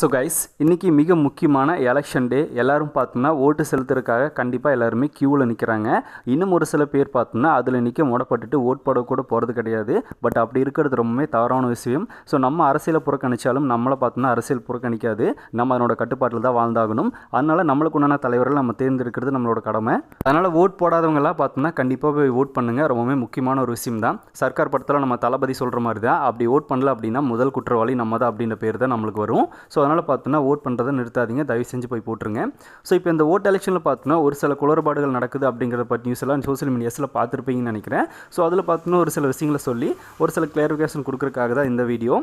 So guys இன்றைக்கி மிக முக்கியமான எலெக்ஷன் டே எல்லோரும் பார்த்தோம்னா ஓட்டு செலுத்துறதுக்காக கண்டிப்பாக எல்லாருமே க்யூவில் நிற்கிறாங்க இன்னும் ஒரு சில பேர் பார்த்தோம்னா அதில் நிற்க முடப்பட்டுட்டு ஓட் போட கூட போகிறது கிடையாது. பட் அப்படி இருக்கிறது ரொம்பவே தவறான விஷயம். ஸோ நம்ம அரசியலை புறக்கணிச்சாலும் நம்மளை பார்த்தோம்னா அரசியல் புறக்கணிக்காது. நம்ம அதனோட கட்டுப்பாட்டில் தான் வாழ்ந்தாகணும். அதனால் நம்மளுக்கு உண்டான தலைவர்கள் நம்ம தேர்ந்தெடுக்கிறது நம்மளோட கடமை. அதனால் ஓட் போடாதவங்களாம் பார்த்தோம்னா கண்டிப்பாக போய் ஓட் பண்ணுங்கள் ரொம்பவே முக்கியமான ஒரு விஷயம் தான். சர்க்கார் படத்தில் நம்ம தளபதி சொல்கிற மாதிரி தான். அப்படி ஓட் பண்ணல அப்படின்னா முதல் குற்றவாளி நம்ம தான் அப்படின்ற பேர் தான் நம்மளுக்கு வரும். ஸோ அதனால் பார்த்தோன்னா ஓட் பண்ணுறதை நிறுத்தாதீங்க. தயவு செஞ்சு போய் போட்டுருங்க. ஸோ இப்போ இந்த ஓட் எலெக்ஷனில் பார்த்தோன்னா ஒரு சில குளறுபாடுகள் நடக்குது அப்படிங்கிறத பற்றி நியூஸ் எல்லாம் சோசியல் மீடியாஸில் பார்த்துருப்பீங்கன்னு நினைக்கிறேன். ஸோ அதில் பார்த்தோன்னா ஒரு சில விஷயங்களை சொல்லி ஒரு சில கிளாரிஃபிகேஷன் கொடுக்குறக்காக தான் இந்த வீடியோ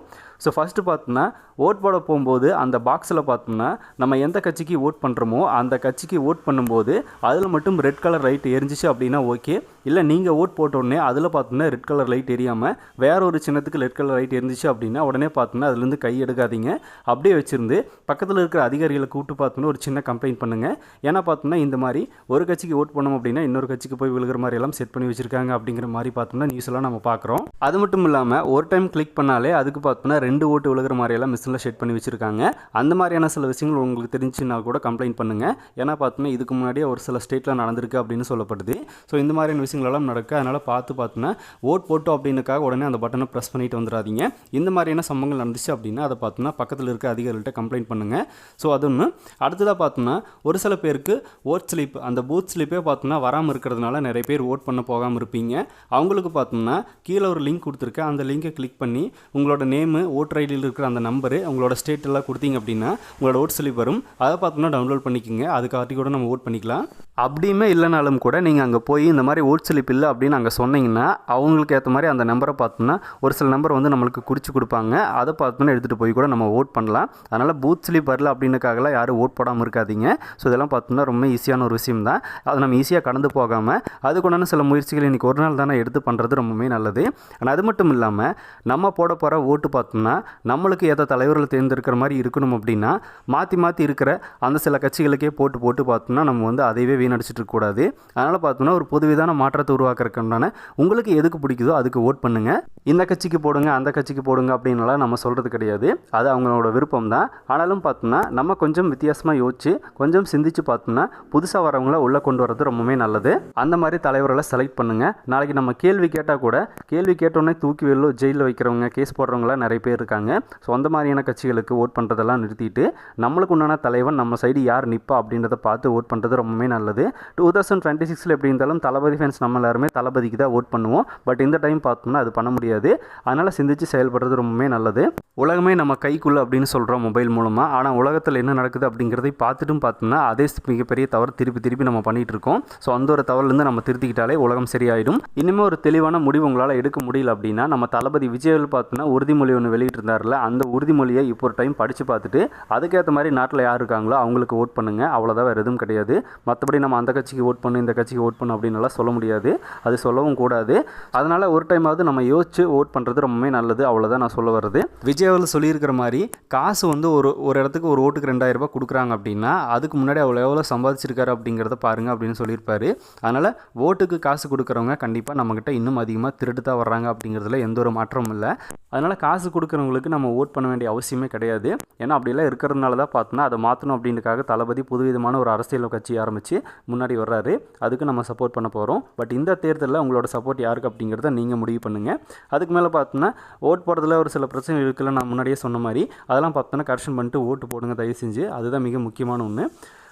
ஸோ ஃபஸ்ட்டு பார்த்தோன்னா ஓட் போட போகும்போது அந்த பாக்ஸில் பார்த்தோம்னா நம்ம எந்த கட்சிக்கு ஓட் பண்ணுறோமோ அந்த கட்சிக்கு ஓட் பண்ணும்போது அதில் மட்டும் ரெட் கலர் லைட் எரிஞ்சிச்சு அப்படின்னா ஓகே இல்லை நீங்கள் ஓட் போட்ட உடனே அதில் பார்த்தோம்னா ரெட் கலர் லைட் எரியாமல் வேற ஒரு சின்னத்துக்கு ரெட் கலர் லைட் எரிஞ்சிச்சு அப்படின்னா உடனே பார்த்தோம்னா அதுலேருந்து கை எடுக்காதீங்க. அப்படியே வச்சுருந்து பக்கத்தில் இருக்கிற அதிகாரிகளை கூப்பிட்டு பார்த்தோன்னா ஒரு சின்ன கம்ப்ளைண்ட் பண்ணுங்கள் ஏன்னா பார்த்தோம்னா இந்த மாதிரி ஒரு கட்சிக்கு ஓட் பண்ணோம் அப்படின்னா இன்னொரு கட்சிக்கு போய் விழுகிற மாதிரி எல்லாம் செட் பண்ணி வச்சுருக்காங்க அப்படிங்கிற மாதிரி பார்த்தோம்னா நியூஸ்லாம் நம்ம பார்க்குறோம். அது மட்டும் இல்லாமல் ஒரு டைம் கிளிக் பண்ணாலே அதுக்கு பார்த்தோம்னா ரெண்டு ஓட்டு விழுகிற மாதிரியெல்லாம் மிஷினில் செட் பண்ணி வச்சுருக்காங்க. அந்த மாதிரியான சில விஷயங்கள் உங்களுக்கு தெரிஞ்சுன்னா கூட கம்ப்ளைண்ட் பண்ணுங்கள் ஏன்னா பார்த்தோம்னா இதுக்கு முன்னாடியே ஒரு சில ஸ்டேட்டில் நடந்திருக்கு அப்படின்னு சொல்லப்படுது. ஸோ இந்த மாதிரியான விஷயங்களெல்லாம் நடக்க அதனால் பார்த்து பார்த்தோன்னா ஓட் போட்டோம் அப்படின்னுக்காக உடனே அந்த பட்டனை ப்ரெஸ் பண்ணிட்டு வந்துடாதீங்க. இந்த மாதிரியான சம்பவங்கள் நடந்துச்சு அப்படின்னா அதை பார்த்தோம்னா பக்கத்தில் இருக்க சொல்லிட்டு கம்ப்ளைண்ட் பண்ணுங்கள் ஸோ அது ஒன்று அடுத்ததாக பார்த்தோம்னா ஒரு சில பேருக்கு ஓட் ஸ்லிப் அந்த பூத் ஸ்லிப்பே பார்த்தோம்னா வராமல் இருக்கிறதுனால நிறைய பேர் ஓட் பண்ண போகாமல் இருப்பீங்க. அவங்களுக்கு பார்த்தோம்னா கீழே ஒரு லிங்க் கொடுத்துருக்கேன் அந்த லிங்கை கிளிக் பண்ணி உங்களோட நேமு ஓட்டர் ஐடியில் இருக்கிற அந்த நம்பரு உங்களோட ஸ்டேட் எல்லாம் கொடுத்தீங்க அப்படின்னா உங்களோட ஓட் ஸ்லிப் வரும். அதை பார்த்தோம்னா டவுன்லோட் பண்ணிக்கோங்க. அதுக்காட்டி கூட நம்ம ஓட் பண்ணிக்கலாம். அப்படியுமே இல்லைனாலும் கூட நீங்கள் அங்கே போய் இந்த மாதிரி ஓட் ஸ்லிப் இல்லை அப்படின்னு அங்கே சொன்னீங்கன்னா அவங்களுக்கு ஏற்ற மாதிரி அந்த நம்பரை பார்த்தோம்னா ஒரு சில நம்பர் வந்து நம்மளுக்கு குறித்து கொடுப்பாங்க. அதை பார்த்தோம்னா எடுத்துகிட்டு போய் கூட நம்ம ஓட் பண்ணலாம். அதனால் பூத் ஸ்லிப் வரல அப்படின்னுக்காகலாம் யாரும் ஓட் போடாமல் இருக்காதீங்க. ஸோ இதெல்லாம் பார்த்தோம்னா ரொம்ப ஈஸியான ஒரு விஷயம் தான். அதை நம்ம ஈஸியாக கடந்து போகாமல் அதுக்குண்டான சில முயற்சிகள் இன்றைக்கி ஒரு நாள் தானே எடுத்து பண்ணுறது ரொம்பவே நல்லது. ஆனால் அது மட்டும் இல்லாமல் நம்ம போட போகிற ஓட்டு பார்த்தோம்னா நம்மளுக்கு ஏதோ தலைவர்கள் தேர்ந்தெடுக்கிற மாதிரி இருக்கணும் அப்படின்னா மாற்றி மாற்றி இருக்கிற அந்த சில கட்சிகளுக்கே போட்டு போட்டு பார்த்தோம்னா நம்ம வந்து அதையவே வீணடிச்சிட்டு இருக்கக்கூடாது அதனால் பார்த்தோம்னா ஒரு புதுவிதான மாற்றத்தை உருவாக்குறதுக்குண்டான உங்களுக்கு எதுக்கு பிடிக்குதோ அதுக்கு ஓட் பண்ணுங்கள் இந்த கட்சிக்கு போடுங்க அந்த கட்சிக்கு போடுங்க அப்படின்னுலாம் நம்ம சொல்கிறது கிடையாது. அது அவங்களோட விருப்பம் தான். ஆனாலும் பார்த்தோம்னா நம்ம கொஞ்சம் வித்தியாசமாக யோசிச்சு கொஞ்சம் சிந்திச்சு பார்த்தோம்னா புதுசாக வரவங்கள உள்ளே கொண்டு வரது ரொம்பவே நல்லது. அந்த மாதிரி தலைவர்களை செலக்ட் பண்ணுங்கள் நாளைக்கு நம்ம கேள்வி கேட்டால் கூட கேள்வி கேட்டோன்னே தூக்கி வெளில ஜெயிலில் வைக்கிறவங்க கேஸ் போடுறவங்களாம் நிறைய பேர் இருக்காங்க. ஸோ அந்த மாதிரியான கட்சிகளுக்கு ஓட் பண்ணுறதெல்லாம் நிறுத்திட்டு நம்மளுக்கு உண்டான தலைவன் நம்ம சைடு யார் நிற்பா அப்படின்றத பார்த்து ஓட் பண்ணுறது ரொம்பவே நல்லது. டூ தௌசண்ட் டுவெண்ட்டி சிக்ஸில் எப்படி இருந்தாலும் தளபதி ஃபேன்ஸ் நம்ம எல்லாருமே தளபதிக்கு தான் ஓட் பண்ணுவோம். பட் இந்த டைம் பார்த்தோம்னா அது பண்ண முடியாது. அதனால் சிந்திச்சு செயல்படுறது ரொம்பவே நல்லது. உலகமே நம்ம கைக்குள்ளே அப்படின்னு சொல்கிறோம் மொபைல் மூலமாக ஆனால் உலகத்தில் என்ன நடக்குது அப்படிங்கிறதை பார்த்துட்டும் பார்த்தோம்னா அதே மிகப்பெரிய தவறு திருப்பி திருப்பி நம்ம பண்ணிகிட்டு இருக்கோம் ஸோ அந்த ஒரு தவறுலேருந்து நம்ம திருத்திக்கிட்டாலே உலகம் சரியாயிடும். இனிமேல் ஒரு தெளிவான முடிவு உங்களால் எடுக்க முடியல அப்படின்னா நம்ம தளபதி விஜயில் பார்த்தோன்னா உறுதிமொழி ஒன்று வெளியிட்டிருந்தார்ல அந்த உறுதிமொழியை இப்போ ஒரு டைம் படித்து பார்த்துட்டு அதுக்கேற்ற மாதிரி நாட்டில் யார் இருக்காங்களோ அவங்களுக்கு ஓட் பண்ணுங்கள் அவ்வளோதான் வேறு எதுவும் கிடையாது. மற்றபடி நம்ம அந்த கட்சிக்கு ஓட் பண்ணு இந்த கட்சிக்கு ஓட் பண்ணு அப்படின்னுலாம் சொல்ல முடியாது. அது சொல்லவும் கூடாது. அதனால் ஒரு டைமாவது நம்ம யோசிச்சு ஓட் பண்ணுறது ரொம்பவே நல்லது. அவ்வளோதான் நான் சொல்ல வருது விஜய் அவர்கள் சொல்லியிருக்கிற மாதிரி காசு வந்து வந்து ஒரு ஒரு இடத்துக்கு ஒரு ஓட்டுக்கு ரெண்டாயிரம் ரூபாய் கொடுக்குறாங்க அப்படின்னா அதுக்கு முன்னாடி அவ்வளோ எவ்வளோ சம்பாதிச்சிருக்காரு அப்படிங்கிறத பாருங்க அப்படின்னு சொல்லியிருப்பாரு. அதனால் ஓட்டுக்கு காசு கொடுக்குறவங்க கண்டிப்பாக நம்மக்கிட்ட இன்னும் அதிகமாக திருட்டு தான் வர்றாங்க அப்படிங்கிறதுல எந்த ஒரு மாற்றமும் இல்லை. அதனால் காசு கொடுக்குறவங்களுக்கு நம்ம ஓட் பண்ண வேண்டிய அவசியமே கிடையாது. ஏன்னா அப்படிலாம் இருக்கிறதுனால தான் பார்த்தோன்னா அதை மாற்றணும் அப்படின்றக்காக தளபதி புதுவிதமான ஒரு அரசியல் கட்சி ஆரம்பித்து முன்னாடி வர்றாரு. அதுக்கு நம்ம சப்போர்ட் பண்ண போகிறோம் பட் இந்த தேர்தலில் உங்களோட சப்போர்ட் யாருக்கு அப்படிங்கிறத நீங்கள் முடிவு பண்ணுங்கள் அதுக்கு மேலே பார்த்தோன்னா ஓட் போடுறதுல ஒரு சில பிரச்சனை இருக்குல்ல நான் முன்னாடியே சொன்ன மாதிரி. அதெல்லாம் பார்த்தோன்னா கரெக்ஷன் பண்ணிட்டு ஓட்டு போடுங்க தயவு செஞ்சு. அதுதான் மிக முக்கியமான ஒன்று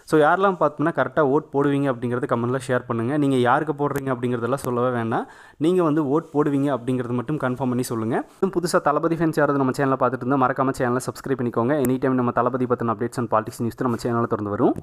ஸோ யாரெல்லாம் பார்த்தோம்னா கரெக்டாக ஓட் போடுவீங்க அப்படிங்கிறத கமெண்ட்டில் ஷேர் பண்ணுங்கள் நீங்கள் யாருக்கு போடுறீங்க அப்படிங்கிறதெல்லாம் சொல்லவே வேண்டாம். நீங்கள் வந்து ஓட் போடுவீங்க அப்படிங்கிறது மட்டும் கன்ஃபார்ம் பண்ணி சொல்லுங்கள் புதுசாக தளபதி ஃபேன்ஸ் யாராவது நம்ம சேனலில் பார்த்துட்டு இருந்தால் மறக்காம சேனலை சப்ஸ்கிரைப் பண்ணிக்கோங்க. எனி டைம் நம்ம தளபதி பற்றின அப்டேட்ஸ் அண்ட் பாலிடிக்ஸ் நியூஸ் நம்ம சேனலில் திறந்து வரும்